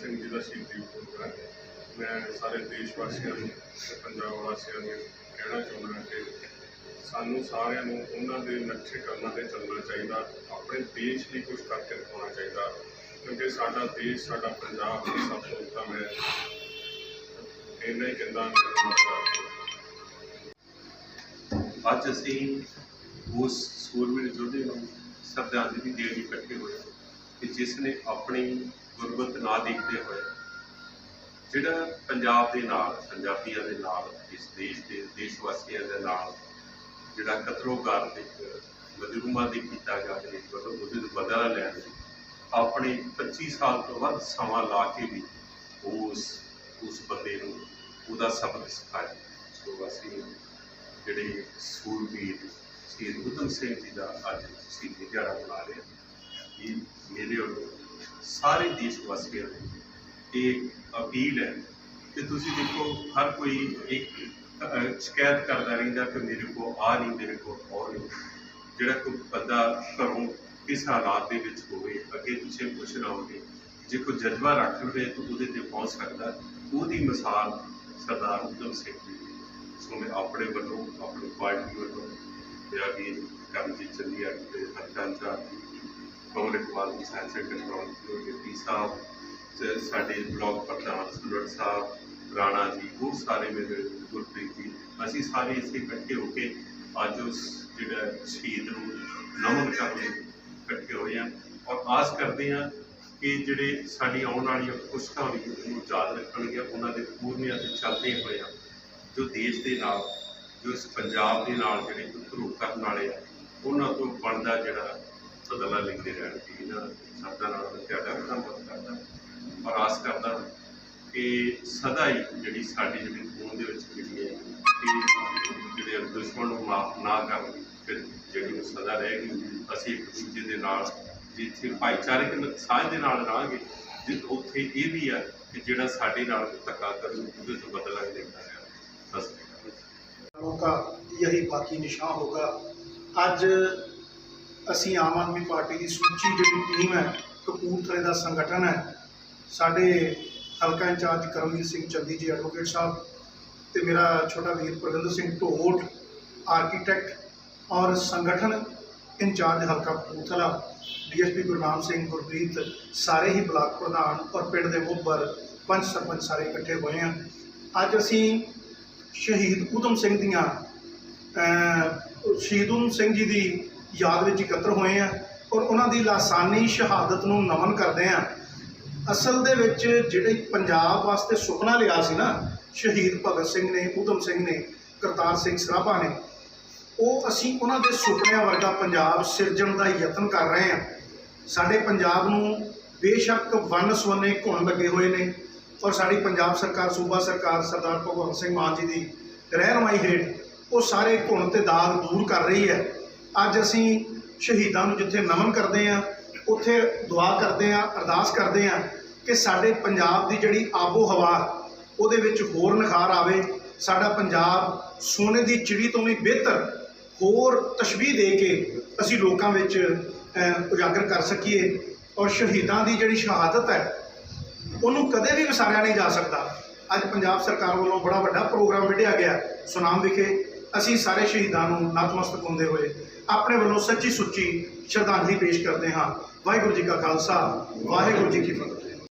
ਸਿੰਘ ਜੀ ਦਾ ਸ਼ਹੀਦੀ ਗੁਰਪੁਰਬ ਹੈ। ਮੈਂ ਸਾਰੇ ਦੇਸ਼ ਵਾਸੀਆਂ ਨੂੰ ਤੇ ਪੰਜਾਬ ਵਾਸੀਆਂ ਨੂੰ ਕਹਿਣਾ ਚਾਹੁੰਦਾ ਕਿ ਸਾਨੂੰ ਸਾਰਿਆਂ ਨੂੰ ਉਹਨਾਂ ਦੇ ਨਕਸ਼ੇ ਕਦਮਾਂ ਤੇ ਚੱਲਣਾ ਚਾਹੀਦਾ, ਆਪਣੇ ਦੇਸ਼ ਲਈ ਕੁਝ ਕਰਕੇ ਦਿਖਾਉਣਾ ਚਾਹੀਦਾ, ਕਿਉਂਕਿ ਸਾਡਾ ਦੇਸ਼, ਸਾਡਾ ਪੰਜਾਬ ਸਭ ਤੋਂ ਉੱਤਮ ਹੈ। ਇੰਨਾ ਹੀ ਕਹਿੰਦਾ ਅੱਜ ਅਸੀਂ ਉਸ ਸੂਰਮੇ ਯੋਧੇ ਨੂੰ ਸ਼ਰਧਾਂਜਲੀ ਦੇਣ ਲਈ ਇਕੱਠੇ ਹੋਏ ਹਾਂ ਕਿ ਜਿਸ ਨੇ ਆਪਣੀ ਗੁਰਬਤ ਨਾ ਦੇਖਦੇ ਹੋਏ। ਜਿਹੜਾ ਪੰਜਾਬ ਦੇ ਨਾਲ, ਪੰਜਾਬੀਆਂ ਦੇ ਨਾਲ, ਇਸ ਦੇਸ਼ ਦੇ ਦੇਸ਼ ਵਾਸੀਆਂ ਦੇ ਨਾਲ ਜਿਹੜਾ ਕਤਲੋਗਾਰ ਦੇ ਮਜਰੂਮਾਂ ਦੇ ਕੀਤਾ ਜਾ ਰਿਹਾ ਵੱਲੋਂ ਉਹਦੇ ਤੋਂ ਬਦਲਾ ਲੈਣ ਲਈ ਆਪਣੇ 25 ਸਾਲ ਤੋਂ ਵੱਧ ਸਮਾਂ ਲਾ ਕੇ ਵੀ ਉਸ ਉਸ ਬੰਦੇ ਨੂੰ ਉਹਦਾ ਸਬਕ ਸਿਖਾਇਆ। ਸੋ ਅਸੀਂ ਜਿਹੜੇ ਸੂਰਬੀਰ ਸ਼ਹੀਦ ਊਧਮ ਸਿੰਘ ਜੀ ਦਾ ਅੱਜ ਸ਼ਹੀਦੀ ਦਿਹਾੜਾ ਮਨਾ ਰਹੇ ਇਹ ਮੇਰੇ ਵੱਲੋਂ ਸਾਰੇ ਦੇਸ਼ ਵਾਸੀਆਂ ਨੂੰ ਇਹ ਅਪੀਲ ਹੈ ਕਿ ਤੁਸੀਂ ਦੇਖੋ, ਹਰ ਕੋਈ ਇੱਕ ਸ਼ਿਕਾਇਤ ਕਰਦਾ ਰਹਿੰਦਾ ਕਿ ਮੇਰੇ ਕੋਲ ਆ ਨਹੀਂ, ਮੇਰੇ ਕੋਲ ਉਹ ਨਹੀਂ। ਜਿਹੜਾ ਕੋਈ ਬੰਦਾ ਘਰੋਂ ਕਿਸ ਹਾਲਾਤ ਦੇ ਵਿੱਚ ਹੋਵੇ, ਅੱਗੇ ਪਿੱਛੇ ਕੁਛ ਨਾ ਹੋਵੇ, ਜੇ ਕੋਈ ਜਜ਼ਬਾ ਰੱਖ ਲਵੇ ਤਾਂ ਉਹਦੇ ਤੇ ਪਹੁੰਚ ਸਕਦਾ। ਉਹਦੀ ਮਿਸਾਲ ਸਰਦਾਰ ਊਧਮ ਸਿੰਘ ਜੀ ਦੀ ਸੋ ਮੈਂ ਆਪਣੇ ਵੱਲੋਂ, ਆਪਣੀ ਪਾਰਟੀ ਵੱਲੋਂ ਮੇਰਾ ਵੀ ਕਰਮਜੀਤ ਚੰਦੀਆ ਦੇ ਹੱਕਾਂ ਦਾ ਕਮਲ ਇਕਬਾਲ ਦੀ ਸਾਇੰਸ ਐਂਡ ਟੈਕਨੋਲੋਜੀ ਦੇ ਸਾਹਿਬ ਤੇ ਸਾਡੇ ਬਲਾਕ ਪ੍ਰਧਾਨ ਸੁਰਤ ਸਾਹਿਬ, ਰਾਣਾ ਜੀ ਬਹੁਤ ਸਾਰੇ ਮੇਰੇ ਗੁਰਪ੍ਰੀਤ ਜੀ, ਅਸੀਂ ਸਾਰੇ ਇੱਥੇ ਇਕੱਠੇ ਹੋ ਕੇ ਅੱਜ ਉਸ ਜਿਹੜਾ ਸ਼ਹੀਦ ਨੂੰ ਨਮਨ ਕਰਨ ਇਕੱਠੇ ਹੋਏ ਹਾਂ ਔਰ ਆਸ ਕਰਦੇ ਹਾਂ ਕਿ ਜਿਹੜੇ ਸਾਡੀ ਆਉਣ ਵਾਲੀਆਂ ਪੁਸਤਾਂ ਵੀ ਉਹਨੂੰ ਯਾਦ ਰੱਖਣਗੀਆਂ, ਉਹਨਾਂ ਦੇ ਪੂਰਨਿਆਂ ਤੇ ਚੱਲਦੇ ਹੋਏ ਆ ਜੋ ਦੇਸ਼ ਦੇ ਨਾਲ, ਜੋ ਇਸ ਪੰਜਾਬ ਦੇ ਨਾਲ ਜਿਹੜੇ ਉਤਰੂ ਕਰਨ ਵਾਲੇ ਆ, ਉਹਨਾਂ ਤੋਂ ਬਣਦਾ ਜਿਹੜਾ ਸਦਲਾ ਲੈਂਦੇ ਰਹਿਣ ਕਿ ਇਹਨਾਂ ਸ਼ਬਦਾਂ ਨਾਲ ਤੁਹਾਡਾ ਵੀ ਧੰਨਵਾਦ ਕਰਦਾ। ਔਰ ਆਸ ਕਰਦਾ ਕਿ ਸਦਾ ਹੀ ਜਿਹੜੀ ਸਾਡੀ ਜਿਹੜੀ ਖੂਨ ਦੇ ਵਿੱਚ ਜਿਹੜੀ ਹੈ, ਕਿ ਜਿਹੜੇ ਦੁਸ਼ਮਣ ਨੂੰ ਮਾਫ ਨਾ ਕਰਨ, ਫਿਰ ਜਿਹੜੀ ਉਹ ਸਦਾ ਰਹੇਗੀ, ਅਸੀਂ ਇੱਕ ਦੂਜੇ ਦੇ ਨਾਲ ਜਿੱਥੇ ਭਾਈਚਾਰਕ ਸਾਂਝ ਦੇ ਨਾਲ ਰਹਾਂਗੇ ਜਿੱਥੇ ਉੱਥੇ ਇਹ ਵੀ ਹੈ ਕਿ ਜਿਹੜਾ ਸਾਡੇ ਨਾਲ ਧੱਕਾ ਕਰੂ ਉਹਦੇ ਤੋਂ ਬਦਲਾ ਲੈਂਦਾ ਹੈ ਸਸਤੀ ਹੋਗਾ ਯਹੀ ਬਾਕੀ ਨਿਸ਼ਾਨ ਹੋਗਾ। ਅੱਜ ਅਸੀਂ ਆਮ ਆਦਮੀ ਪਾਰਟੀ ਦੀ ਸੂਚੀ ਜਿਹੜੀ ਟੀਮ ਹੈ, ਕਪੂਰਥਲੇ ਦਾ ਸੰਗਠਨ ਹੈ, ਸਾਡੇ ਹਲਕਾ ਇੰਚਾਰਜ ਕਰਮਜੀਤ ਸਿੰਘ ਚੰਦੀ ਜੀ ਐਡਵੋਕੇਟ ਸਾਹਿਬ ਤੇ ਮੇਰਾ ਛੋਟਾ ਵੀਰ ਪ੍ਰਗਿੰਦਰ ਸਿੰਘ ਢੋਟ ਆਰਕੀਟੈਕਟ ਔਰ ਸੰਗਠਨ ਇੰਚਾਰਜ ਹਲਕਾ ਕਪੂਰਥਲਾ ਡੀਐਸਪੀ ਗੁਰਨਾਮ ਸਿੰਘ, ਗੁਰਪ੍ਰੀਤ ਸਾਰੇ ਹੀ ਬਲਾਕ ਪ੍ਰਧਾਨ ਔਰ ਪਿੰਡ ਦੇ ਮੁਖਬਰ ਪੰਚ ਸਰਪੰਚ ਸਾਰੇ ਇਕੱਠੇ ਹੋਏ ਹਾਂ। ਅੱਜ ਅਸੀਂ ਸ਼ਹੀਦ ਊਧਮ ਸਿੰਘ ਦੀਆਂ ਸ਼ਹੀਦ ਊਧਮ ਸਿੰਘ ਜੀ ਦੀ ਯਾਦ ਵਿੱਚ ਇਕੱਤਰ ਹੋਏ ਆ ਔਰ ਉਹਨਾਂ ਦੀ ਲਾਸਾਨੀ ਸ਼ਹਾਦਤ ਨੂੰ ਨਮਨ ਕਰਦੇ ਆ। ਅਸਲ ਦੇ ਵਿੱਚ ਜਿਹੜੇ ਪੰਜਾਬ ਵਾਸਤੇ ਸੁਪਨਾ ਲਿਆ ਸੀ ਨਾ, ਸ਼ਹੀਦ ਭਗਤ ਸਿੰਘ ਨੇ, ਊਧਮ ਸਿੰਘ ਨੇ, ਕਰਤਾਰ ਸਿੰਘ ਸਰਾਭਾ ਨੇ, ਉਹ ਅਸੀਂ ਉਹਨਾਂ ਦੇ ਸੁਪਨਿਆਂ ਵਰਗਾ ਪੰਜਾਬ ਸਿਰਜਣ ਦਾ ਯਤਨ ਕਰ ਰਹੇ ਹਾਂ ਸਾਡੇ ਪੰਜਾਬ ਨੂੰ ਬੇਸ਼ੱਕ ਵੰਨ ਸੁਵੰਨੇ ਘੁਣ ਲੱਗੇ ਹੋਏ ਨੇ ਔਰ ਸਾਡੀ ਪੰਜਾਬ ਸਰਕਾਰ, ਸੂਬਾ ਸਰਕਾਰ, ਸਰਦਾਰ ਭਗਵੰਤ ਸਿੰਘ ਮਾਨ ਜੀ ਦੀ ਰਹਿਨਮਾਈ ਹੇਠ ਉਹ ਸਾਰੇ ਘੁਣ ਤੇ ਦਾਗ ਦੂਰ ਕਰ ਰਹੀ ਹੈ। ਅੱਜ ਅਸੀਂ ਸ਼ਹੀਦਾਂ ਨੂੰ ਜਿੱਥੇ ਨਮਨ ਕਰਦੇ ਹਾਂ, ਉੱਥੇ ਦੁਆ ਕਰਦੇ ਹਾਂ, ਅਰਦਾਸ ਕਰਦੇ ਹਾਂ ਕਿ ਸਾਡੇ ਪੰਜਾਬ ਦੀ ਜਿਹੜੀ ਆਬੋ ਹਵਾ ਉਹਦੇ ਵਿੱਚ ਹੋਰ ਨਿਖਾਰ ਆਵੇ, ਸਾਡਾ ਪੰਜਾਬ ਸੋਨੇ ਦੀ ਚਿੜੀ ਤੋਂ ਵੀ ਬਿਹਤਰ ਹੋਰ ਤਸ਼ਬੀਹ ਦੇ ਕੇ ਅਸੀਂ ਲੋਕਾਂ ਵਿੱਚ ਉਜਾਗਰ ਕਰ ਸਕੀਏ ਔਰ ਸ਼ਹੀਦਾਂ ਦੀ ਜਿਹੜੀ ਸ਼ਹਾਦਤ ਹੈ, ਉਹਨੂੰ ਕਦੇ ਵੀ ਵਿਸਾਰਿਆ ਨਹੀਂ ਜਾ ਸਕਦਾ। ਅੱਜ ਪੰਜਾਬ ਸਰਕਾਰ ਵੱਲੋਂ ਬੜਾ ਵੱਡਾ ਪ੍ਰੋਗਰਾਮ ਵਿੱਢਿਆ ਗਿਆ। ਸੁਨਾਮ ਵਿਖੇ ਅਸੀਂ ਸਾਰੇ ਸ਼ਹੀਦਾਂ ਨੂੰ ਨਤਮਸਤਕ ਹੁੰਦੇ ਹੋਏ ਆਪਣੇ ਵੱਲੋਂ ਸੱਚੀ ਸੁੱਚੀ ਸ਼ਰਧਾਂਜਲੀ ਪੇਸ਼ ਕਰਦੇ ਹਾਂ। ਵਾਹਿਗੁਰੂ ਜੀ ਕਾ ਖਾਲਸਾ, ਵਾਹਿਗੁਰੂ ਜੀ ਕੀ ਫਤਿਹ।